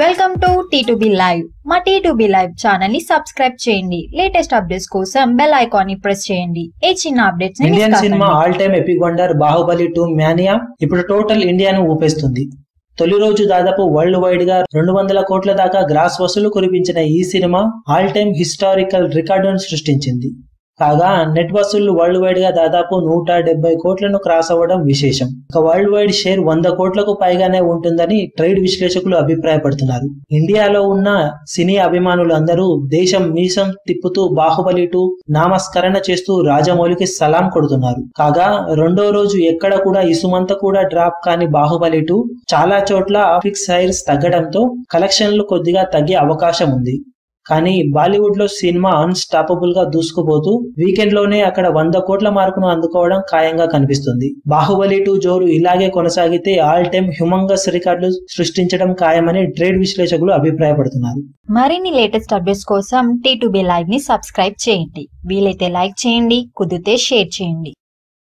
Welcome to T two B live మా T two B live ఛానల్ని subscribe చేయండి. Latest updates కోసం bell ఐకాన్ని ప్రెస్ చేయండి. ఏ చిన్న updates Indian cinema. All time epic wonder Baahubali two mania ఇప్పుడు టోటల్ ఇండియాను ఊపేస్తుంది. తొలి రోజు దాదాపు వరల్డ్ వైడ్గా రెండు వందల కోట్ల దాకా గ్రాస్ వసూలు కురిపించిన ఈ సినిమా ఆల్ టైమ్ హిస్టారికల్ రికార్డును సృష్టించింది. కాగా నెట్ వసూళ్ళు వరల్డ్ వైడ్గా దాదాపు నూట డెబ్బై కోట్లను క్రాస్ అవ్వడం విశేషం. ఇక వరల్డ్ వైడ్ షేర్ వంద కోట్లకు పైగానే ఉంటుందని ట్రేడ్ విశ్లేషకులు అభిప్రాయపడుతున్నారు. ఇండియాలో ఉన్న సినీ అభిమానులు అందరూ దేశం మీసం తిప్పుతూ బాహుబలి టూ నామస్కరణ చేస్తూ రాజమౌళికి సలాం కొడుతున్నారు. కాగా రెండో రోజు ఎక్కడ కూడా ఇసుమంత కూడా డ్రాప్ కాని బాహుబలి టూ చాలా చోట్ల ఫిక్స్ హైర్స్ తగ్గడంతో కలెక్షన్లు కొద్దిగా తగ్గే అవకాశం ఉంది. కానీ బాలీవుడ్లో సినిమా అన్స్టాపబుల్గా దూసుకుపోతూ వీకెండ్లోనే అక్కడ వంద కోట్ల మార్కును అందుకోవడం ఖాయంగా కనిపిస్తుంది. బాహుబలి టూ జోరు ఇలాగే కొనసాగితే ఆల్ టైమ్ హ్యూమంగస్ రికార్డులు సృష్టించడం ఖాయమని ట్రేడ్ విశ్లేషకులు అభిప్రాయపడుతున్నారు. మరిన్ని లేటెస్ట్ అప్డేట్స్ కోసం టీ టు బి లైవ్ని సబ్స్క్రైబ్ చేయండి. వీలైతే లైక్ చేయండి కుదిరితే షేర్ చేయండి.